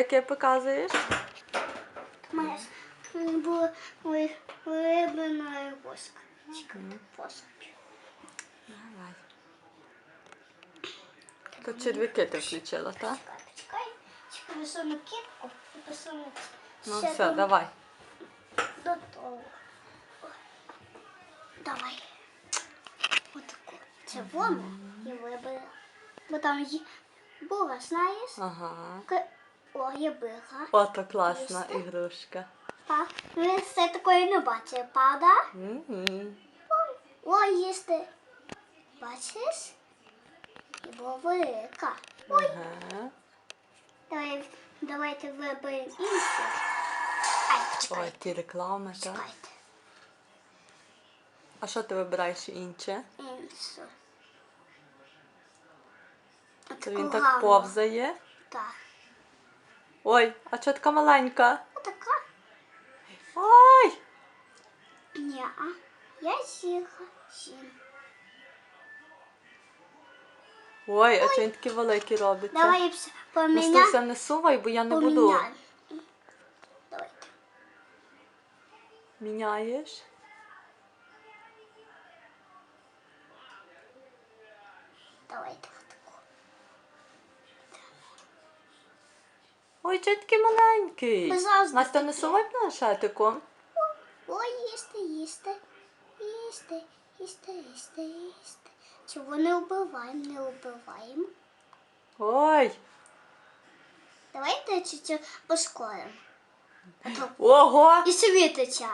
Яке показуєш? Моя була виблена воск. Воск. Давай. Тут черв'яки ти включила, так? Чекай, почекай. Чекай, висуну кіпку і посуну Ну все, давай. до того. Давай. Отаку. Це воно і вибила. Бо там є була, знаєш? Ага. О, є била. Ото класна Їсти? ігрушка. Так. Ви все такої не бачили, правда? Мгм. О, їсти. Бачиш? Була велика. Ой, Ага. давай, давайте виберемо іншу. Ай, Ой, ті реклами, так? чекайте. А що ти вибираєш інше? Іншу. То він так повзає. Так. Ой, а чого така маленька? Отака. Ой! Ні, а я з'їла. Сім. Ой, а чого він такий великий робиться? Давай Настуся, поміняємо. не сувай, бо я не буду. Поміняємо. Давайте. Міняєш? Давайте отаку. Ой, чого такий маленький? Ми завжди Настя, не сувай планшетиком. Ой, їсти, їсти, їсти, їсти, їсти, їсти. Чого не вбиваємо, не вбиваємо. Ой! Давайте чуть-чуть то Ого! і світиться.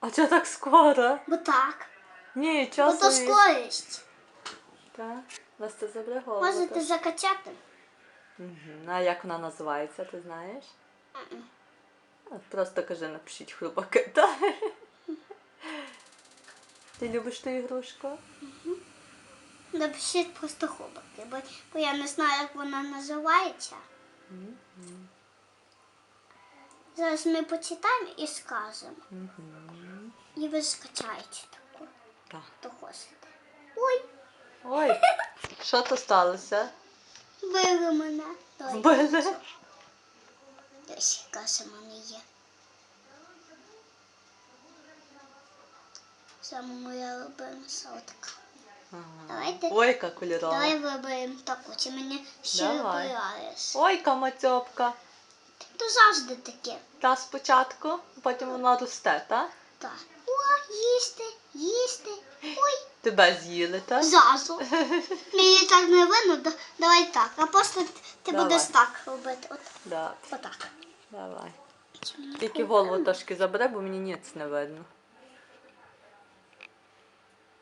А чого так скоро? Бо так. Ні, Бо то скорість. Так, Настя забере голову. Можете закачати. Мгм. А як вона називається, ти знаєш? Мгм. А, Просто кажи, напишіть хрупаки. Та. Ти любиш ту ігрушку? Напишіть просто хубаки, бо, бо я не знаю, як вона називається. Зараз ми почитаємо і скажемо. І ви скачаєте таку, Так. Ой, Ой, що то сталося? Били мене. Вбили? Яка в мене є. Саме моя улюблена солодка. Ага. Давайте. Ой, яка кольорова. Давай виберемо таку, чи мені ще Давай. вибираєш. Ой, яка мацьопка. То завжди таке. Та спочатку, потім вона росте, так? Так. О, їсти, їсти. Ой, Тебе з'їли, так? зразу. Мені так не видно, да- давай так. А просто ти Давай. будеш так робити. От, Да, отак. давай. Тільки голову трошки забере, бо мені ніц не видно.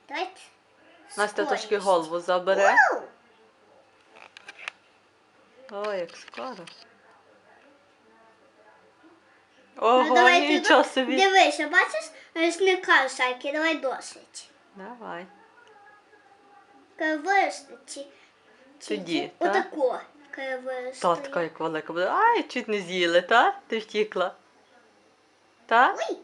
Давайте. Настя трошки скорість. голову забере. Вау! Ой, як скоро. Ну, Ого, давайте нічого собі. Дивися, бачиш, зникає всякі, давай досить. Давай. Чи, Тоді, так? Отако. Виросте. Татка як велика буде. Ай, чуть не з'їли, та? Ти втікла. Та? Ой.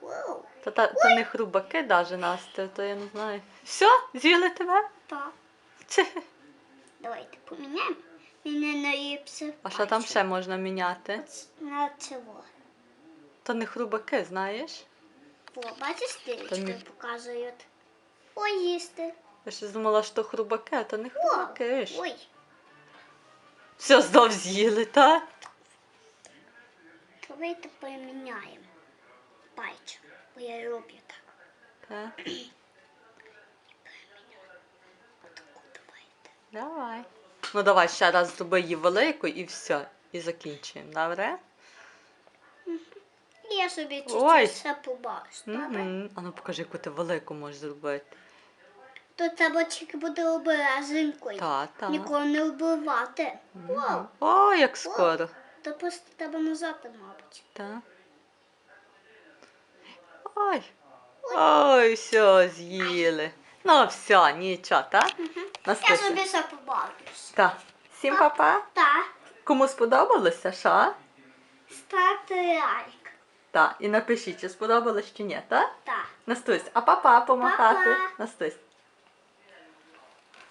Вау. Та, та, то не хрубаки даже, Настя, то я не знаю. Все, з'їли тебе? Так. Це. Давайте поміняємо. Мене наїпся. А що там ще можна міняти? На цього. То не хрубаки, знаєш? О, бачиш, Та стрічки ні. показують. Ой, їсти. Я ще думала, що хрубаки, а то не хрубаки. ж. ой. Все знов з'їли, та? Давайте поміняємо. Пальчик. Бо я люблю так. Та. Отаку давайте. Давай. Ну давай ще раз зроби її велику і все. І закінчуємо, добре? Я собі чуть-чуть все побачу. Добре? А ну покажи, яку ти велику можеш зробити. То треба тільки буде обереженькою. Та, та. Ніколи не вбивати. Вау. О, як скоро. То просто треба назад, мабуть. Та. Ой. Ой, все, з'їли. Ну, все, нічого, так? Я Наступне. собі все побачусь. Так. Всім папа. Так, Кому сподобалося, що? ставте лайк. Так. І напишіть, чи сподобалось чи ні, так? Так. Настусь, а папа помахати. Па-па. Настусь.